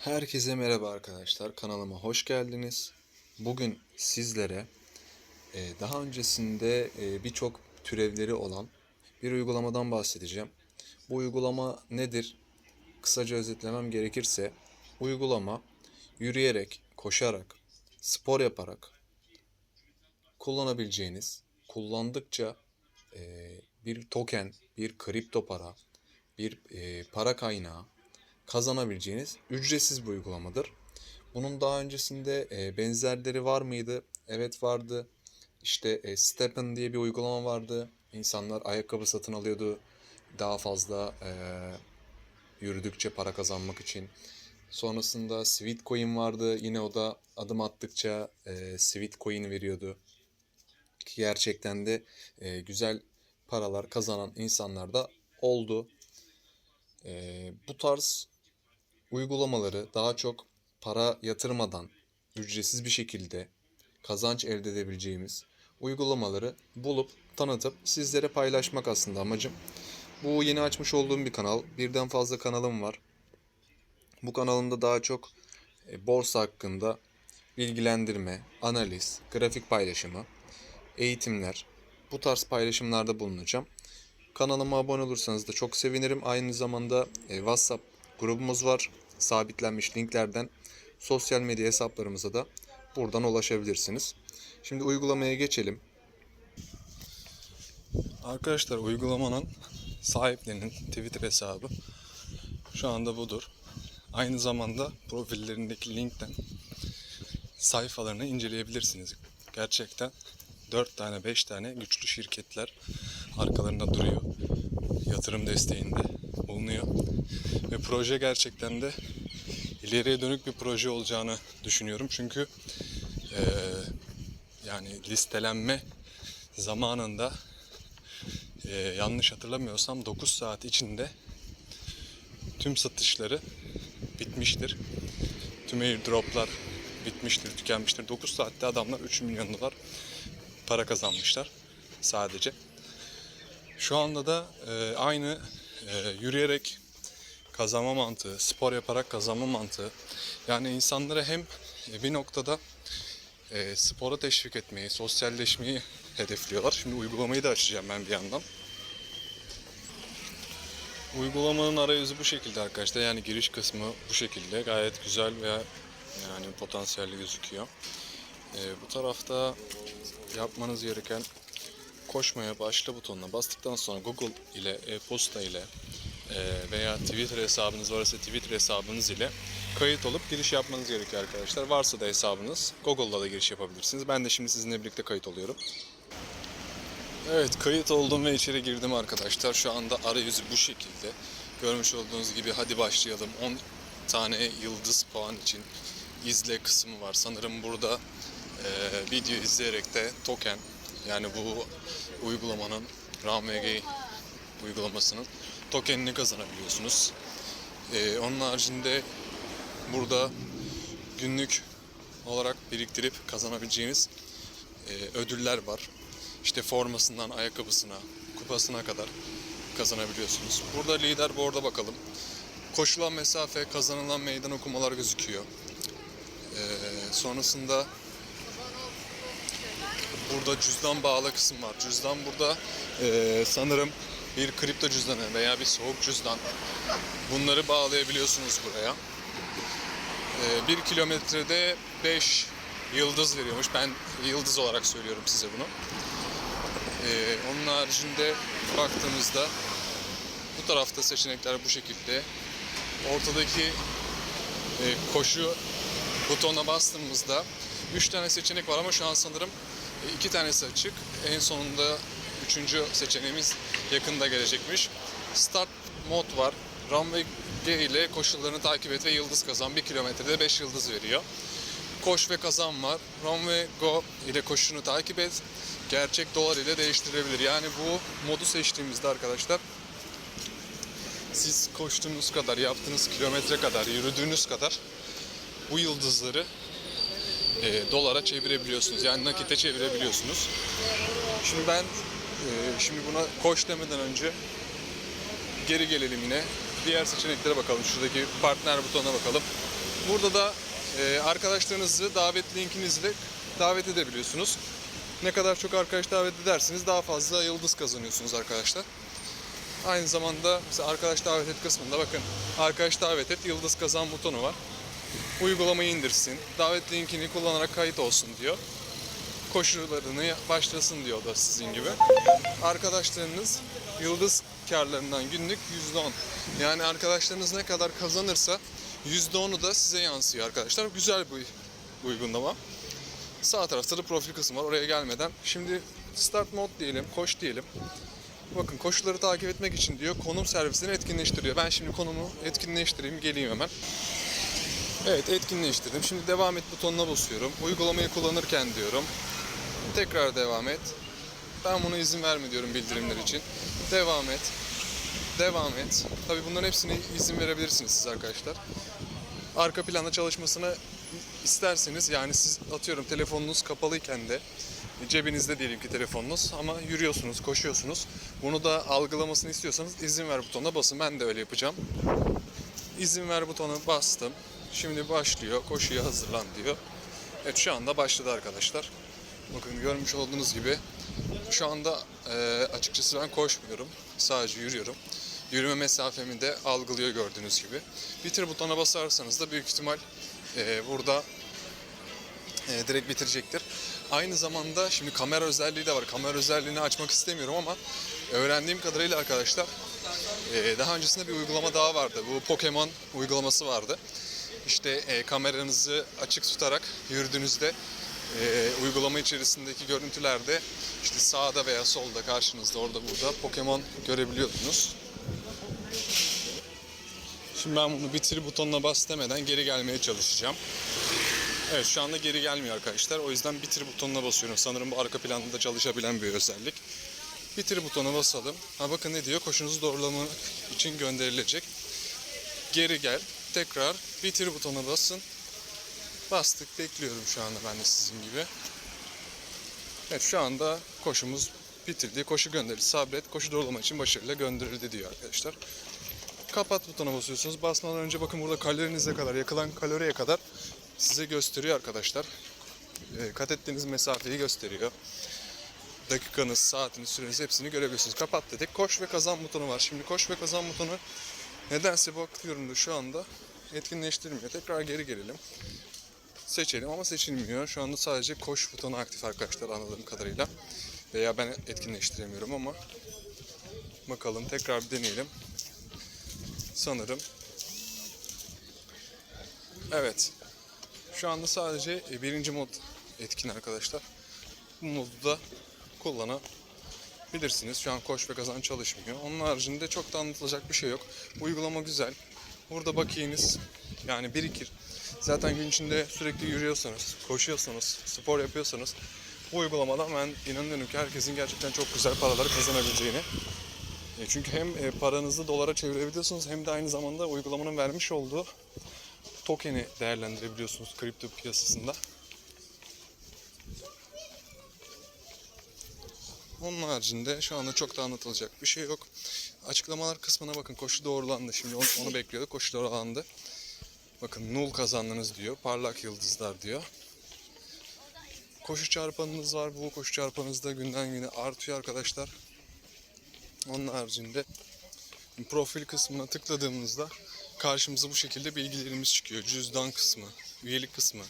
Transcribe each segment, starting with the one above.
Herkese merhaba arkadaşlar. Kanalıma hoş geldiniz. Bugün sizlere e, daha öncesinde e, birçok türevleri olan bir uygulamadan bahsedeceğim. Bu uygulama nedir? Kısaca özetlemem gerekirse uygulama yürüyerek, koşarak, spor yaparak kullanabileceğiniz, kullandıkça e, bir token, bir kripto para, bir para kaynağı kazanabileceğiniz ücretsiz bir uygulamadır. Bunun daha öncesinde e, benzerleri var mıydı? Evet vardı. İşte e, Stepen diye bir uygulama vardı. İnsanlar ayakkabı satın alıyordu. Daha fazla e, yürüdükçe para kazanmak için. Sonrasında Sweet vardı. Yine o da adım attıkça e, Sweet veriyordu. Ki gerçekten de e, güzel paralar kazanan insanlar da oldu. E, bu tarz uygulamaları daha çok para yatırmadan ücretsiz bir şekilde kazanç elde edebileceğimiz uygulamaları bulup tanıtıp sizlere paylaşmak aslında amacım. Bu yeni açmış olduğum bir kanal. Birden fazla kanalım var. Bu kanalımda daha çok e, borsa hakkında bilgilendirme, analiz, grafik paylaşımı, eğitimler, bu tarz paylaşımlarda bulunacağım. Kanalıma abone olursanız da çok sevinirim. Aynı zamanda e, WhatsApp grubumuz var. Sabitlenmiş linklerden sosyal medya hesaplarımıza da buradan ulaşabilirsiniz. Şimdi uygulamaya geçelim. Arkadaşlar uygulamanın sahiplerinin Twitter hesabı şu anda budur. Aynı zamanda profillerindeki linkten sayfalarını inceleyebilirsiniz. Gerçekten 4 tane 5 tane güçlü şirketler arkalarında duruyor. Yatırım desteğinde bulunuyor. Ve proje gerçekten de ileriye dönük bir proje olacağını düşünüyorum. Çünkü eee, yani listelenme zamanında eee, yanlış hatırlamıyorsam 9 saat içinde tüm satışları bitmiştir. Tüm airdroplar bitmiştir, tükenmiştir. 9 saatte adamlar 3 milyon dolar para kazanmışlar sadece. Şu anda da e, aynı e, yürüyerek kazanma mantığı, spor yaparak kazanma mantığı. Yani insanları hem bir noktada e, spora teşvik etmeyi, sosyalleşmeyi hedefliyorlar. Şimdi uygulamayı da açacağım ben bir yandan. Uygulamanın arayüzü bu şekilde arkadaşlar. Yani giriş kısmı bu şekilde. Gayet güzel ve yani potansiyelli gözüküyor. E, bu tarafta yapmanız gereken koşmaya başla butonuna bastıktan sonra Google ile e-posta ile e, veya Twitter hesabınız varsa Twitter hesabınız ile kayıt olup giriş yapmanız gerekiyor arkadaşlar. Varsa da hesabınız Google'da da giriş yapabilirsiniz. Ben de şimdi sizinle birlikte kayıt oluyorum. Evet kayıt oldum ve içeri girdim arkadaşlar. Şu anda arayüzü bu şekilde. Görmüş olduğunuz gibi hadi başlayalım. 10 tane yıldız puan için izle kısmı var. Sanırım burada e, video izleyerek de token yani bu uygulamanın RAMVG uygulamasının tokenini kazanabiliyorsunuz. E, onun haricinde burada günlük olarak biriktirip kazanabileceğiniz e, ödüller var. İşte formasından ayakkabısına, kupasına kadar kazanabiliyorsunuz. Burada lider board'a bakalım. Koşulan mesafe, kazanılan meydan okumalar gözüküyor. Ee, sonrasında burada cüzdan bağlı kısım var. Cüzdan burada ee, sanırım bir kripto cüzdanı veya bir soğuk cüzdan. Bunları bağlayabiliyorsunuz buraya. Ee, bir kilometrede 5 yıldız veriyormuş. Ben yıldız olarak söylüyorum size bunu. Ee, onun haricinde baktığımızda bu tarafta seçenekler bu şekilde. Ortadaki e, koşu butonuna bastığımızda 3 tane seçenek var ama şu an sanırım 2 tanesi açık. En sonunda üçüncü seçeneğimiz yakında gelecekmiş. Start mod var. Runway G ile koşullarını takip et ve yıldız kazan. 1 kilometrede 5 yıldız veriyor. Koş ve kazan var. Runway Go ile koşunu takip et. Gerçek dolar ile değiştirebilir. Yani bu modu seçtiğimizde arkadaşlar siz koştuğunuz kadar, yaptığınız kilometre kadar, yürüdüğünüz kadar bu yıldızları e, dolara çevirebiliyorsunuz. Yani nakite çevirebiliyorsunuz. Şimdi ben e, şimdi buna koş demeden önce geri gelelim yine. Diğer seçeneklere bakalım. Şuradaki partner butonuna bakalım. Burada da e, arkadaşlarınızı davet linkinizle davet edebiliyorsunuz. Ne kadar çok arkadaş davet ederseniz daha fazla yıldız kazanıyorsunuz arkadaşlar. Aynı zamanda mesela arkadaş davet et kısmında bakın arkadaş davet et yıldız kazan butonu var. Uygulamayı indirsin. Davet linkini kullanarak kayıt olsun diyor. Koşullarını başlasın diyor da sizin gibi. Arkadaşlarınız yıldız karlarından günlük %10. Yani arkadaşlarınız ne kadar kazanırsa %10'u da size yansıyor arkadaşlar. Güzel bir uygulama. Sağ tarafta da profil kısmı var. Oraya gelmeden. Şimdi start mode diyelim, koş diyelim. Bakın koşulları takip etmek için diyor konum servisini etkinleştiriyor. Ben şimdi konumu etkinleştireyim, geleyim hemen. Evet etkinleştirdim. Şimdi devam et butonuna basıyorum. Uygulamayı kullanırken diyorum. Tekrar devam et. Ben buna izin verme diyorum bildirimler için. Devam et. Devam et. Tabii bunların hepsine izin verebilirsiniz siz arkadaşlar. Arka planda çalışmasını isterseniz yani siz atıyorum telefonunuz kapalıyken de cebinizde diyelim ki telefonunuz ama yürüyorsunuz, koşuyorsunuz. Bunu da algılamasını istiyorsanız izin ver butonuna basın. Ben de öyle yapacağım. İzin ver butonu bastım. Şimdi başlıyor. Koşuya hazırlan diyor. Evet şu anda başladı arkadaşlar. Bakın görmüş olduğunuz gibi şu anda e, açıkçası ben koşmuyorum. Sadece yürüyorum. Yürüme mesafemi de algılıyor gördüğünüz gibi. Bitir butona basarsanız da büyük ihtimal e, burada e, direkt bitirecektir. Aynı zamanda şimdi kamera özelliği de var. Kamera özelliğini açmak istemiyorum ama öğrendiğim kadarıyla arkadaşlar e, daha öncesinde bir uygulama daha vardı. Bu Pokemon uygulaması vardı. İşte e, kameranızı açık tutarak yürüdüğünüzde e, uygulama içerisindeki görüntülerde işte sağda veya solda karşınızda orada burada Pokemon görebiliyordunuz. Şimdi ben bunu bitir butonuna bas demeden geri gelmeye çalışacağım. Evet şu anda geri gelmiyor arkadaşlar. O yüzden bitir butonuna basıyorum. Sanırım bu arka planda çalışabilen bir özellik. Bitir butonuna basalım. Ha bakın ne diyor? Koşunuzu doğrulamak için gönderilecek. Geri gel. Tekrar bitir butonuna basın. Bastık. Bekliyorum şu anda ben de sizin gibi. Evet şu anda koşumuz bitirdi. Koşu gönderildi. Sabret. Koşu doğrulama için başarıyla gönderildi diyor arkadaşlar. Kapat butonuna basıyorsunuz. Basmadan önce bakın burada kalorinize kadar, yakılan kaloriye kadar size gösteriyor arkadaşlar. E, kat ettiğiniz mesafeyi gösteriyor. Dakikanız, saatiniz, süreniz hepsini görebiliyorsunuz. Kapat dedik. Koş ve kazan butonu var. Şimdi koş ve kazan butonu nedense bakıyorum da şu anda etkinleştirmiyor. Tekrar geri gelelim. Seçelim ama seçilmiyor. Şu anda sadece koş butonu aktif arkadaşlar anladığım kadarıyla. Veya ben etkinleştiremiyorum ama bakalım tekrar bir deneyelim. Sanırım Evet. Şu anda sadece e, birinci mod etkin arkadaşlar. Bu modu da kullanabilirsiniz. Şu an koş ve kazan çalışmıyor. Onun haricinde çok da anlatılacak bir şey yok. Uygulama güzel. Burada bakiyeniz yani birikir. Zaten gün içinde sürekli yürüyorsanız, koşuyorsanız, spor yapıyorsanız bu uygulamadan ben inanıyorum ki herkesin gerçekten çok güzel paralar kazanabileceğini. E, Çünkü hem e, paranızı dolara çevirebiliyorsunuz hem de aynı zamanda uygulamanın vermiş olduğu token'i değerlendirebiliyorsunuz kripto piyasasında. Onun haricinde şu anda çok da anlatılacak bir şey yok. Açıklamalar kısmına bakın koşu doğrulandı. Şimdi onu, onu bekliyorduk. Koşu doğrulandı. Bakın null kazandınız diyor. Parlak yıldızlar diyor. Koşu çarpanınız var. Bu koşu çarpanınız da günden güne artıyor arkadaşlar. Onun haricinde profil kısmına tıkladığımızda karşımıza bu şekilde bilgilerimiz çıkıyor. Cüzdan kısmı, üyelik kısmı,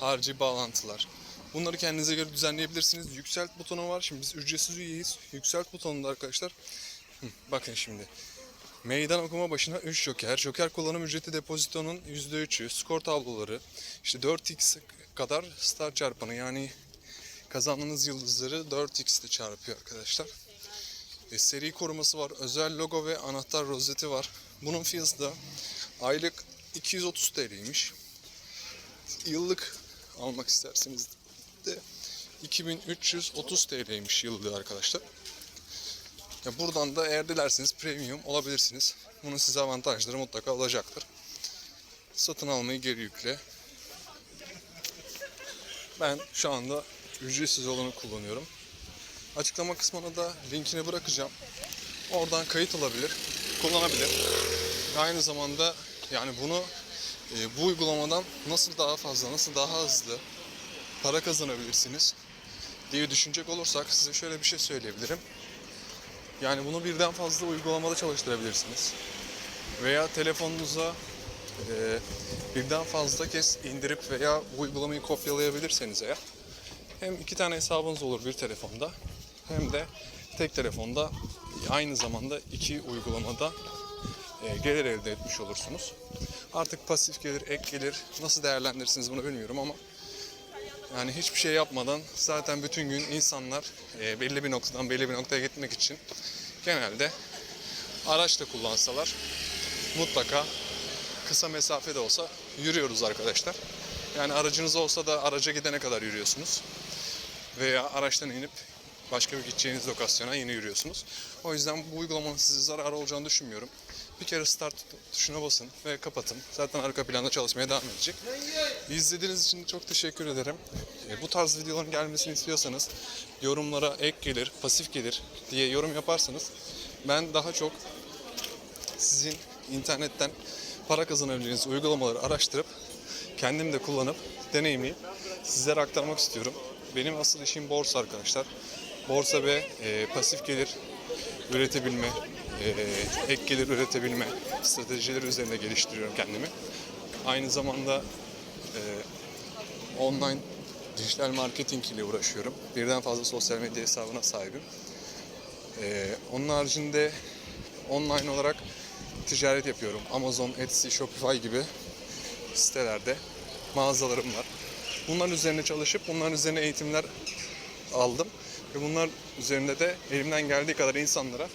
harici bağlantılar. Bunları kendinize göre düzenleyebilirsiniz. Yükselt butonu var. Şimdi biz ücretsiz üyeyiz. Yükselt butonunda arkadaşlar. Bakın şimdi. Meydan okuma başına 3 joker. Joker kullanım ücreti depozitonun %3'ü. Skor tabloları. işte 4x kadar star çarpanı. Yani kazandığınız yıldızları 4x ile çarpıyor arkadaşlar. E, seri koruması var. Özel logo ve anahtar rozeti var. Bunun fiyatı da aylık 230 TL'ymiş. Yıllık almak isterseniz de 2330 TL'ymiş yıllığı arkadaşlar. Ya buradan da eğer dilerseniz premium olabilirsiniz. Bunun size avantajları mutlaka olacaktır. Satın almayı geri yükle. Ben şu anda ücretsiz olanı kullanıyorum. Açıklama kısmına da linkini bırakacağım. Oradan kayıt olabilir, kullanabilir. Aynı zamanda yani bunu e, bu uygulamadan nasıl daha fazla, nasıl daha hızlı para kazanabilirsiniz diye düşünecek olursak size şöyle bir şey söyleyebilirim. Yani bunu birden fazla uygulamada çalıştırabilirsiniz. Veya telefonunuza e, birden fazla kez indirip veya uygulamayı kopyalayabilirseniz eğer hem iki tane hesabınız olur bir telefonda hem de tek telefonda aynı zamanda iki uygulamada e, gelir elde etmiş olursunuz. Artık pasif gelir, ek gelir nasıl değerlendirirsiniz bunu bilmiyorum ama yani hiçbir şey yapmadan zaten bütün gün insanlar e, belli bir noktadan belli bir noktaya gitmek için genelde araç da kullansalar mutlaka kısa mesafe de olsa yürüyoruz arkadaşlar. Yani aracınız olsa da araca gidene kadar yürüyorsunuz. Veya araçtan inip başka bir gideceğiniz lokasyona yine yürüyorsunuz. O yüzden bu uygulamanın size zararı olacağını düşünmüyorum. Bir kere start tuşuna basın ve kapatın. Zaten arka planda çalışmaya devam edecek. İzlediğiniz için çok teşekkür ederim. E, Bu tarz videoların gelmesini istiyorsanız yorumlara ek gelir, pasif gelir diye yorum yaparsanız ben daha çok sizin internetten para kazanabileceğiniz uygulamaları araştırıp kendim de kullanıp deneyimleyip sizlere aktarmak istiyorum. Benim asıl işim borsa arkadaşlar. Borsa ve e, pasif gelir üretebilme, e, ek gelir üretebilme stratejileri üzerinde geliştiriyorum kendimi. Aynı zamanda e, online dijital marketing ile uğraşıyorum. Birden fazla sosyal medya hesabına sahibim. E, onun haricinde online olarak ticaret yapıyorum. Amazon, Etsy, Shopify gibi sitelerde mağazalarım var. Bunların üzerine çalışıp bunların üzerine eğitimler aldım. Ve bunlar üzerinde de elimden geldiği kadar insanlara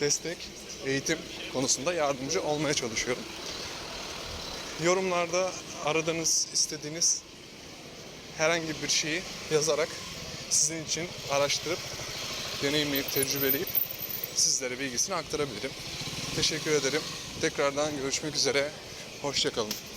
destek, eğitim konusunda yardımcı olmaya çalışıyorum. Yorumlarda aradığınız, istediğiniz herhangi bir şeyi yazarak sizin için araştırıp, deneyimleyip, tecrübeleyip sizlere bilgisini aktarabilirim. Teşekkür ederim. Tekrardan görüşmek üzere. Hoşçakalın.